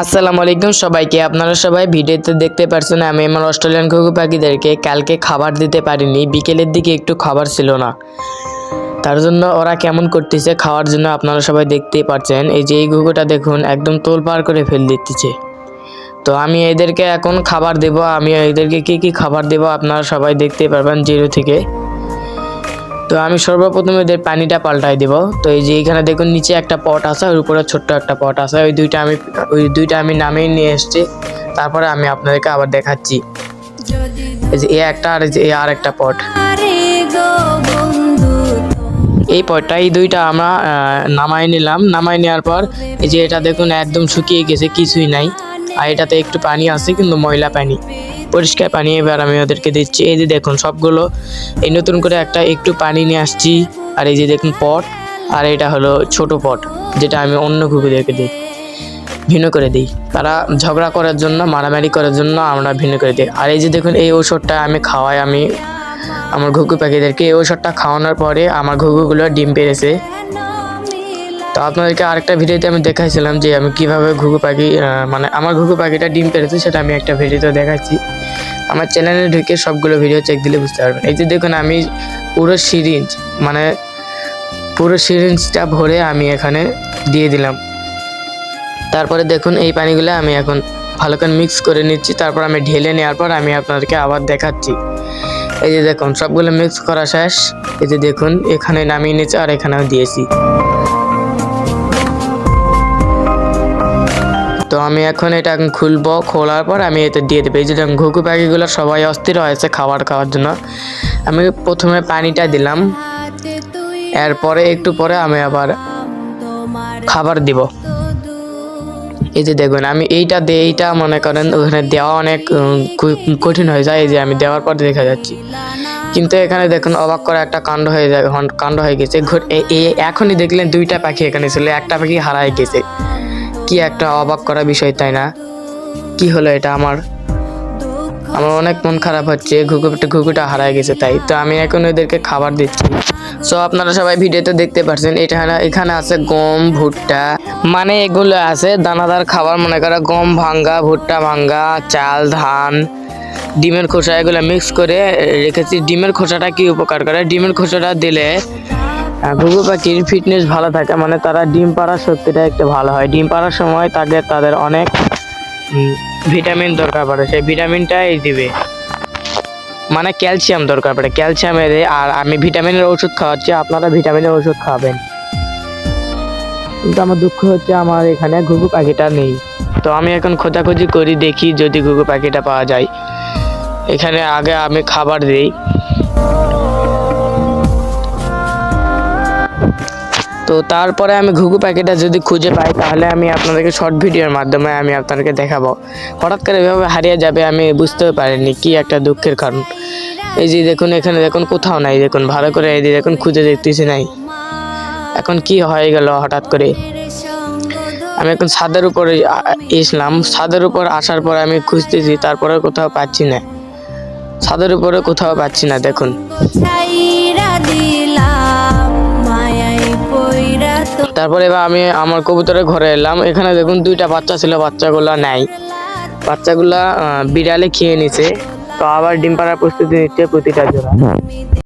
আসসালামু আলাইকুম সবাইকে। আপনারা সবাই ভিডিওতে দেখতে পারছেন আমি আমার অস্ট্রেলিয়ান ঘুঘু পাখিদেরকে কালকে খাবার দিতে পারিনি। বিকেলের দিকে একটু খাবার ছিল না। তার জন্য ওরা কেমন করতেছে খাওয়ার জন্য আপনারা সবাই দেখতেই পাচ্ছেন এই যে এই ঘুঘুটা দেখুন, একদম তোল পার করে ফেল দিতেছে। তো আমি এদেরকে এখন খাবার দেব, আমি এদেরকে কি কি খাবার দেব আপনারা সবাই দেখতে পারবেন জিরো থেকে। তো আমি সর্বপ্রথম এদের পানিটা পাল্টাই দেব। তো এই যে এখানে দেখুন নিচে একটা পট আছে ওর উপরে ছোট্ট একটা পট আছে। ওই দুইটা আমি, ওই দুইটা আমি নামিয়ে নিয়ে এসেছি। তারপরে আমি আপনাদেরকে আবার দেখাচ্ছি। এ একটা আর এ আর একটা পট। এই পটটা, এই দুইটা আমরা নামাই নিলাম। নামাই নেওয়ার পর এই যে এটা দেখুন একদম শুকিয়ে গেছে, কিছুই নাই। আর এটাতে একটু পানি আছে, কিন্তু ময়লা পানি। পরিষ্কার পানি এবার আমি ওদেরকে দিচ্ছি। এই যে দেখুন সবগুলো, এই নতুন করে একটা একটু পানি নিয়ে আসছি। আর এই যে দেখুন পট, আর এটা হলো ছোট পট, যেটা আমি অন্য কুকুরদেরকে দিই। ভিন্ন করে দিই। তারা ঝগড়া করার জন্য, মারামারি করার জন্য আমরা ভিন্ন করে দিই। আর এই যে দেখুন, এই ঔষধটা আমি খাওয়াই আমি আমার ঘুঘু পাখিদেরকে। এই ঔষধটা খাওয়ানোর পরে আমার ঘুঘুগুলো ডিম পেরেছে। তো আপনাদেরকে আরেকটা ভিডিওতে আমি দেখাইছিলাম যে আমি কীভাবে ঘুঘু পাখি মানে আমার ঘুঘু পাখিটা ডিম পেরেছে, সেটা আমি একটা ভিডিওতে দেখাচ্ছি। আমার চ্যানেলে ঢুকে সবগুলো ভিডিও চেক দিলে বুঝতে পারবেন। এই যে দেখুন, আমি পুরো সিরিঞ্জ মানে পুরো সিরিঞ্জটা ভরে আমি এখানে দিয়ে দিলাম। তারপরে দেখুন, এই পানিগুলো আমি এখন ভালো করে মিক্স করে নিচ্ছি। তারপর আমি ঢেলে নেওয়ার পর আমি আপনাদেরকে আবার দেখাচ্ছি। এই যে দেখুন, সবগুলো মিক্স করা শেষ। এই যে দেখুন, এখানে নামিয়ে নিচ্ছে আর এখানেও দিয়েছি। তো আমি এখন এটা খুলবো, খোলার পর আমি এতে দিয়ে দেবো। এই যে ঘুঘু পাখিগুলো সবাই অস্থির হয়েছে খাবার খাওয়ার জন্য। আমি প্রথমে পানিটা দিলাম। এরপরে একটু পরে আমি আবার খাবার দিব। এই যে দেখবেন আমি এইটা দিয়ে, এইটা মনে করেন ওখানে দেওয়া অনেক কঠিন হয়ে যায়। এই যে আমি দেওয়ার পর দেখা যাচ্ছি। কিন্তু এখানে দেখুন, অবাক করা একটা কাণ্ড হয়ে যায় কাণ্ড হয়ে গেছে। এখনই দেখলেন দুইটা পাখি এখানে ছিল, একটা পাখি হারায় গেছে। কি একটা অবাক করা বিষয়, তাই না? কি হলো এটা আমার? আমার অনেক মন খারাপ হচ্ছে ঘুঘুটা ঘুঘুটা হারায় গেছে তাই। তো আমি এখন ওদেরকে খাবার দিচ্ছি। সো আপনারা সবাই ভিডিওতে দেখতে পাচ্ছেন এখানে এখানে আছে গম, ভুট্টা। মানে এগুলো আছে দানাদার খাবার, মনে করো গম ভাঙ্গা, ভুট্টা ভাঙ্গা, চাল, ধান, ডিমের খোসা, এগুলো মিক্স করে রেখেছি। ডিমের খোসাটা কি উপকার করে? ডিমের খোসাটা দিলে ঘুঘু পাখির ফিটনেস ভালো থাকে মানে তারা ডিম পাড়ার শক্তিটা একটু ভালো হয়। ডিম পাড়ার সময় তাদের তাদের অনেক ভিটামিন দরকার পড়ে, সেই ভিটামিনটাই দিবে। মানে ক্যালসিয়াম দরকার পড়ে ক্যালসিয়াম এর আর আমি ভিটামিনের ওষুধ খাওয়াচ্ছি, আপনারা ভিটামিনের ওষুধ খাবেন। কিন্তু আমার দুঃখ হচ্ছে আমার এখানে ঘুঘু পাখিটা নেই। তো আমি এখন খোঁজাখুঁজি করি, দেখি যদি ঘুঘু পাখিটা পাওয়া যায়। এখানে আগে আমি খাবার দিই। তো তারপরে আমি ঘুঘু পাখিটা যদি খুঁজে পাই, তাহলে আমি আপনাদেরকে শর্ট ভিডিওর মাধ্যমে আমি আপনাদেরকে দেখাবো। হঠাৎ করে এভাবে হারিয়ে যাবে, আমি বুঝতেও পারিনি কি একটা দুঃখের কারণ। এই যে দেখুন, এখানে দেখুন, কোথাও নাই দেখুন, ভালো করে এই যে দেখুন, খুঁজে দেখতেছি নাই। এখন কি হয়ে গেল হঠাৎ করে? আমি এখন ছাদের উপরে এসলাম। ছাদের উপর আসার পর আমি খুঁজতেছি, তারপরে কোথাও পাচ্ছি না। ছাদের উপরে কোথাও পাচ্ছি না, দেখুন। তারপরে এবার আমি আমার কবুতরের ঘরে এলাম। এখানে দেখুন দুইটা বাচ্চা ছিল, বাচ্চাগুলা নাই। বাচ্চাগুলা বিড়ালে খেয়ে নিছে। তো আবার ডিম পাড়ার প্রস্তুতি নিচ্ছে প্রতিটা জোড়া।